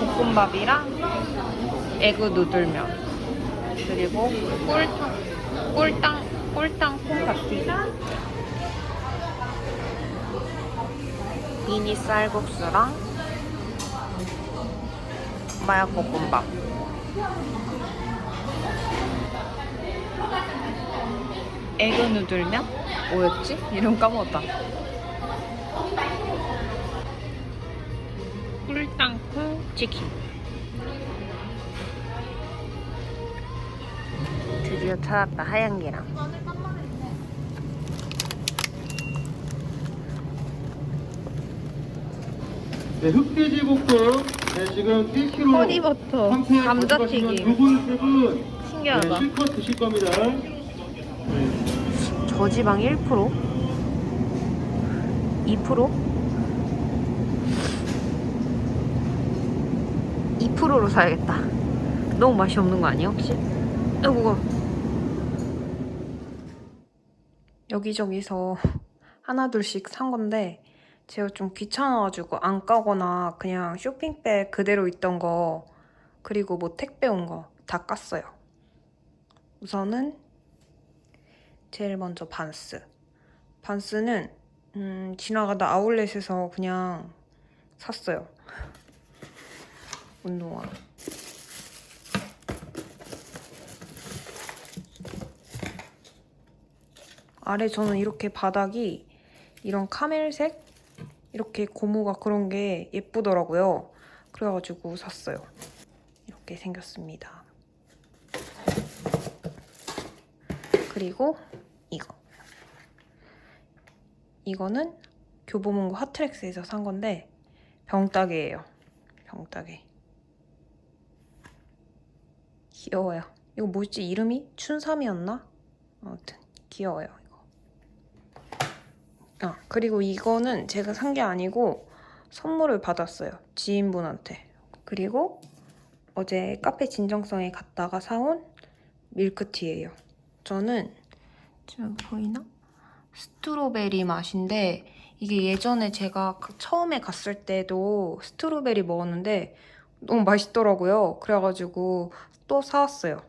볶음밥이랑 에그 누들면. 그리고 꿀탕 꿀탕 꿀탕 콩파티 미니 쌀국수랑 마약 볶음밥. 에그 누들면? 뭐였지? 이름 까먹었다 치킨 드디어 찾았다 하얀 계란 네, 흑돼지 볶음. 네, 지금 1kg. 허니버터 감자튀김 두분 세 분. 네, 신기하다 실컷 드실 겁니다. 저지방 1%? 2%? 2%로 사야겠다. 너무 맛이 없는 거 아니야, 혹시? 아, 무거워. 여기저기서 하나둘씩 산 건데, 제가 좀 귀찮아가지고 안 까거나 그냥 쇼핑백 그대로 있던 거, 그리고 뭐 택배 온 거 다 깠어요. 우선은 제일 먼저 반스. 반스는 음, 지나가다 아울렛에서 그냥 샀어요. 운동화. 아래 저는 이렇게 바닥이 이런 카멜색 이렇게 고무가 그런 게 예쁘더라고요. 그래가지고 샀어요. 이렇게 생겼습니다. 그리고 이거. 이거는 교보문고 핫트랙스에서 산 건데 병따개예요. 병따개. 귀여워요. 이거 뭐였지? 이름이 춘삼이었나? 아무튼 귀여워요. 이거. 아 그리고 이거는 제가 산 게 아니고 선물을 받았어요. 지인분한테. 그리고 어제 카페 진정성에 갔다가 사온 밀크티예요. 저는 지금 보이나? 스트로베리 맛인데 이게 예전에 제가 그 처음에 갔을 때도 스트로베리 먹었는데 너무 맛있더라고요. 그래가지고 또 사왔어요.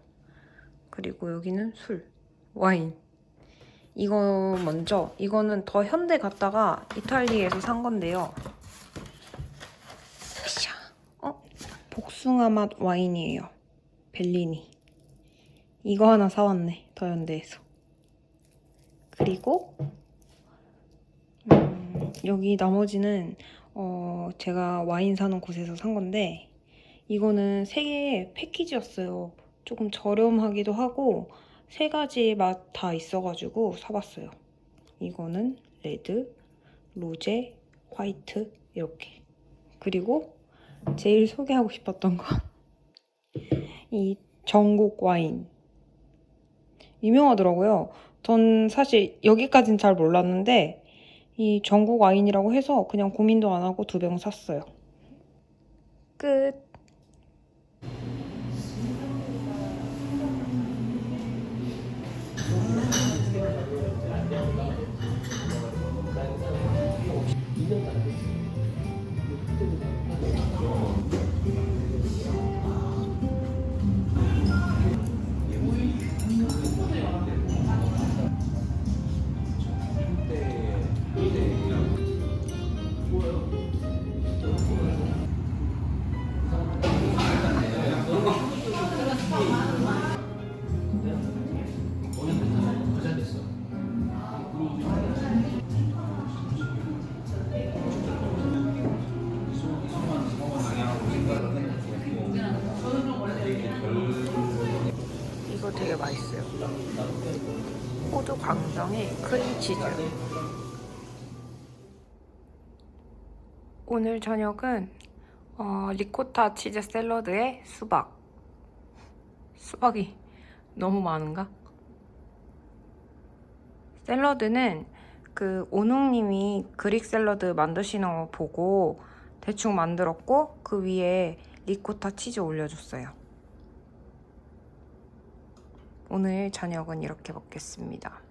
그리고 여기는 술, 와인. 이거 먼저 이거는 더 현대 갔다가 이탈리아에서 산 건데요. 어? 복숭아 맛 와인이에요. 벨리니. 이거 하나 사왔네. 더 현대에서. 그리고 음, 여기 나머지는 어, 제가 와인 사는 곳에서 산 건데 이거는 세 개의 패키지였어요. 조금 저렴하기도 하고 세 가지 맛 다 있어가지고 사봤어요. 이거는 레드, 로제, 화이트 이렇게. 그리고 제일 소개하고 싶었던 건 이 전국 와인. 유명하더라고요. 전 사실 여기까진 잘 몰랐는데 이 전국 와인이라고 해서 그냥 고민도 안 하고 두 병 샀어요. 끝. 되게 맛있어요. 호두 광정의 크림치즈. 오늘 저녁은 어, 리코타 치즈 샐러드에 수박. 수박이 너무 많은가? 샐러드는 그 오농님이 그릭 샐러드 만드시는 거 보고 대충 만들었고 그 위에 리코타 치즈 올려줬어요. 오늘 저녁은 이렇게 먹겠습니다.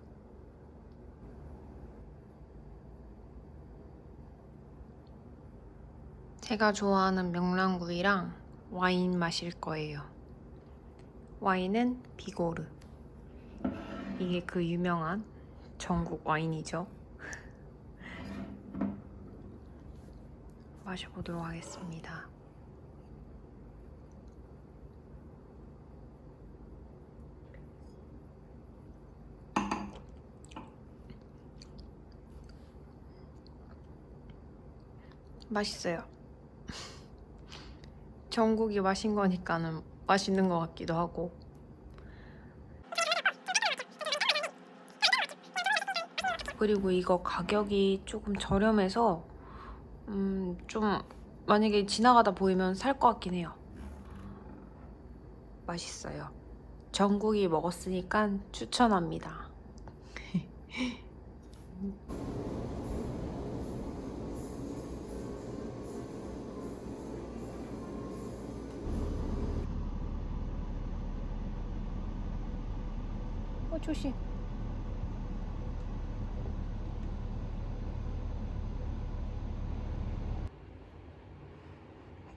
제가 좋아하는 명란구이랑 와인 마실 거예요. 와인은 비고르. 이게 그 유명한 전국 와인이죠. 마셔보도록 하겠습니다. 맛있어요. 전국이 마신 거니까는 맛있는 것 같기도 하고. 그리고 이거 가격이 조금 저렴해서 음, 좀 만약에 지나가다 보이면 살 것 같긴 해요. 맛있어요. 전국이 먹었으니까 추천합니다. 조심.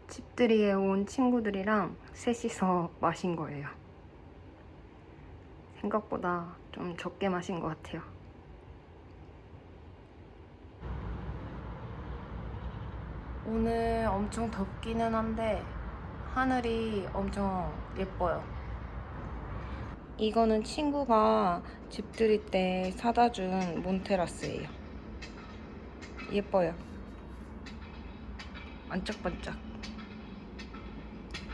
집들이에 온 친구들이랑 셋이서 마신 거예요. 생각보다 좀 적게 마신 것 같아요. 오늘 엄청 덥기는 한데 하늘이 엄청 예뻐요. 이거는 친구가 집들이 때 사다 준 몬테라스예요. 예뻐요. 반짝반짝.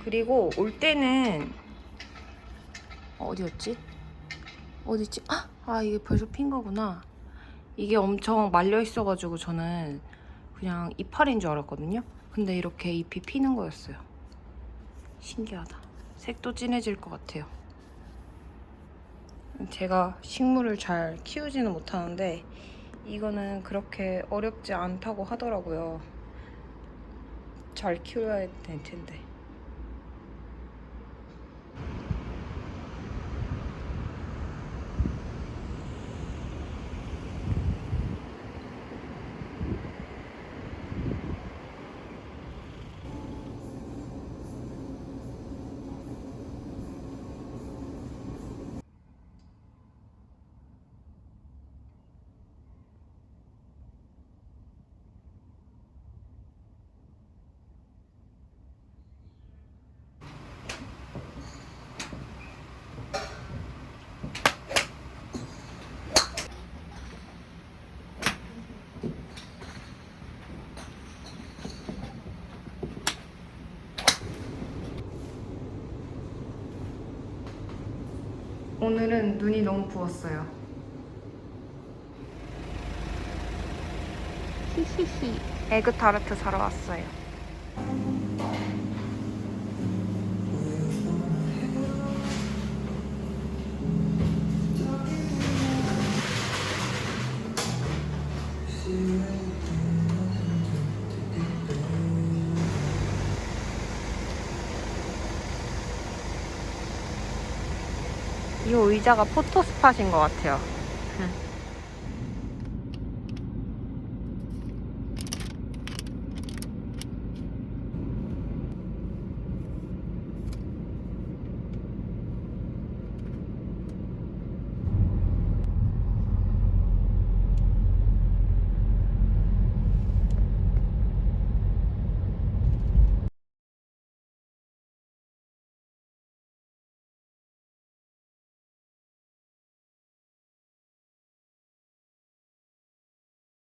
그리고 올 때는 어디였지? 어디지? 아, 아 이게 벌써 핀 거구나. 이게 엄청 말려 있어가지고 저는 그냥 이파리인 줄 알았거든요. 근데 이렇게 잎이 피는 거였어요. 신기하다. 색도 진해질 것 같아요. 제가 식물을 잘 키우지는 못하는데 이거는 그렇게 어렵지 않다고 하더라고요. 잘 키워야 될 텐데. 오늘은 눈이 너무 부었어요. 히히히. 에그 타르트 사러 왔어요. 이 의자가 포토 스팟인 것 같아요.